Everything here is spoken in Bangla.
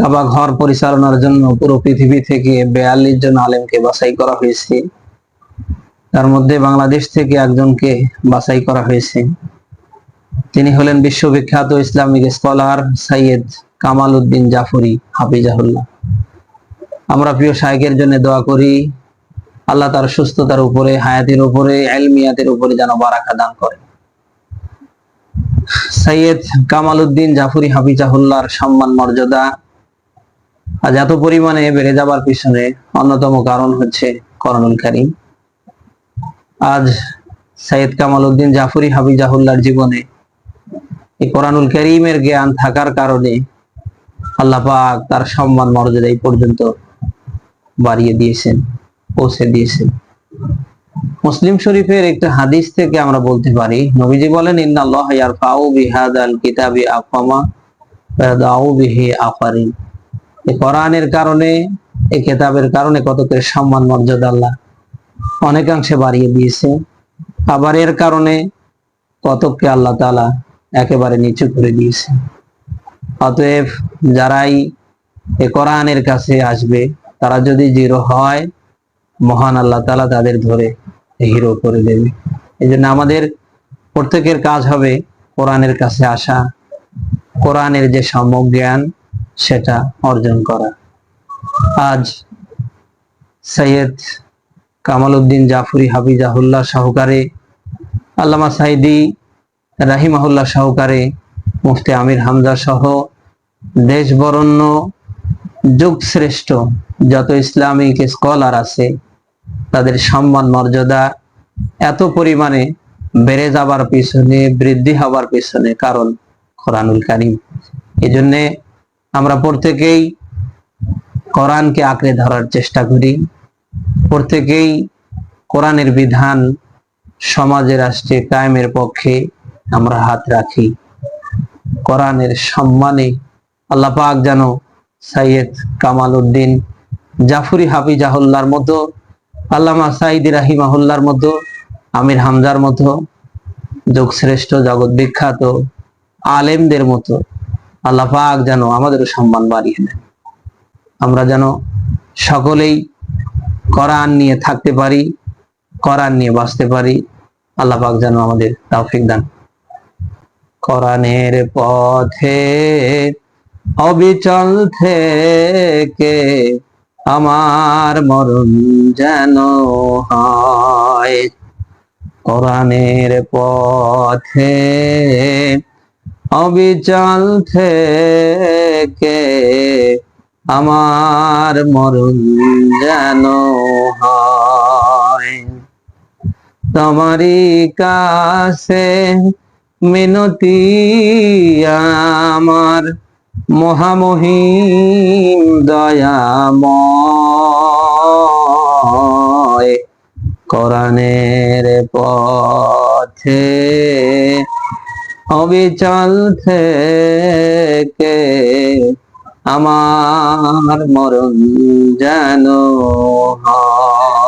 কাবা ঘর পরিচালনার জন্য পুরো পৃথিবী থেকে বেয়াল্লিশ জন আলেমকে বাছাই করা হয়েছে। তার মধ্যে বাংলাদেশ থেকে একজনকে বাছাই করা হয়েছে। তিনি হলেন বিশ্ববিখ্যাত ইসলামিক স্কলার সৈয়দ কামাল উদ্দিন জাফরি হাফিজাহুল্লাহ। আমরা প্রিয় শায়কের জন্য দোয়া করি, আল্লাহ তার সুস্থতার উপরে, হায়াতের উপরে এলমিয়াতের উপরে যেন বারাকা দান করে। সৈয়দ কামাল উদ্দিন জাফরি হাফিজাহুল্লাহর সম্মান মর্যাদা আজ এত পরিমাণে বেড়ে যাবার পিছনে অন্যতম কারণ হচ্ছে করণুল কারিম। আজ সৈয়দ কামাল উদ্দিন জাফরি হাফিজাহুল্লাহর জীবনে এই কোরআনুল করিমের জ্ঞান থাকার কারণে আল্লাহ পাক তার সম্মান মর্যাদা এই পর্যন্ত বাড়িয়ে দিয়েছেন, পৌঁছে দিয়েছেন। মুসলিম শরীফের একটা হাদিস থেকে আমরা বলতে পারি, নবীজি বলেন, ইন্নাল্লাহ ইয়ারফাউ বিহাদাল কিতাবি আফামা ওয়া ইয়াদাউ বিহি আফারিন। এই কোরআনের কারণে এই কিতাবের কারণে কতকে সম্মান, মর্যাদা আল্লাহ অনেকাংশে বাড়িয়ে দিয়েছে। আবার এর কারণে কতককে আল্লাহ তাআলা একেবারে নিচু করে দিয়েছে। অতএব যারাই এ কোরআনের কাছে আসবে, তারা যদি জিরো হয়, মহান আল্লাহ তালা তাদের ধরে হিরো করে দেবে। এই জন্য আমাদের প্রত্যেকের কাজ হবে কোরআনের কাছে আসা, কোরআনের যে সম্যক জ্ঞান সেটা অর্জন করা। আজ সৈয়দ কামাল উদ্দিন জাফরি হাফিজাহুল্লাহ সহকারে, আল্লামা সাইদি রাহিমাহুল্লাহ সহকারে, মুফতি আমির হামজা সহ দেশ বরণ্য যুগ শ্রেষ্ঠ যত ইসলামিক স্কলার আছে, তাদের সম্মান মর্যাদা এত পরিমাণে বেড়ে যাবার পিছনে, বৃদ্ধি হবার পিছনে কারণ কোরআনুল কারিম। এই জন্যে আমরা প্রত্যেকেই কোরআনকে আঁকড়ে ধরার চেষ্টা করি। প্রত্যেকেই কোরআনের বিধান সমাজে রাষ্ট্রে কায়েমের পক্ষে আমরা হাত রাখি। কোরআনের সম্মানে আল্লাহ পাক যেন সাইয়েদ কামাল উদ্দিন জাফরি হাফিজাহুল্লার মতো, আল্লামা সাইদ রাহিমাহুল্লার মতো, আমির হামজার মতো, যুগশ্রেষ্ঠ, জগৎ বিখ্যাত আলেমদের মতো আল্লাহ পাক যেন আমাদেরও সম্মান বাড়িয়ে দেন। আমরা যেন সকলেই কোরআন নিয়ে থাকতে পারি, কোরআন নিয়ে বাঁচতে পারি। আল্লাহ পাক যেন আমাদের তৌফিক দান। কোরআনের পথে অবিচল থেকে আমার মরণ যেন হয়। কোরআনের পথে অবিচল থেকে আমার মরণ যেন হয়। তোমারই কাছে মিনতি আমার মহামহিম দয়াময়। কোরআনের পথে অবিচল থেকে আমার মরণ জানো হয়।